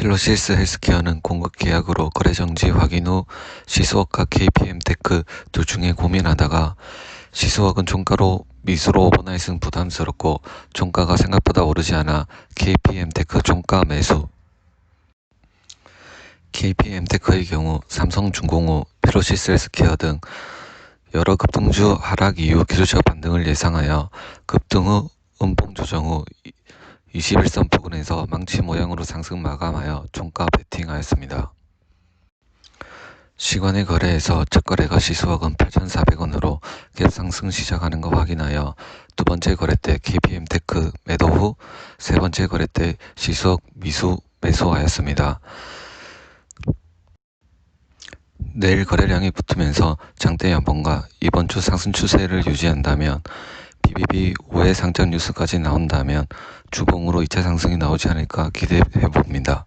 필로시스 헬스케어는 공급 계약으로 거래 정지 확인 후 시스웍과 KPM테크 둘 중에 고민하다가 시스웍은 종가로 미수로 오버나잇은 부담스럽고 종가가 생각보다 오르지 않아 KPM테크 종가 매수. KPM테크의 경우 삼성중공업, 필로시스 헬스케어 등 여러 급등주 하락 이후 기술적 반등을 예상하여 급등 후 음봉 조정 후 이십일선 부근에서 망치 모양으로 상승 마감하여 종가 베팅하였습니다. 시간의 거래에서 첫 거래가 시스웍은 팔천사백원으로 갭 상승 시작하는 거 확인하여 두 번째 거래 때 KPM테크 매도 후 세 번째 거래 때 시스웍 미수 매수하였습니다. 내일 거래량이 붙으면서 장대 연봉과 이번 주 상승 추세를 유지한다면 BBB 5회 상장 뉴스까지 나온다면 주봉으로 2차 상승이 나오지 않을까 기대해 봅니다.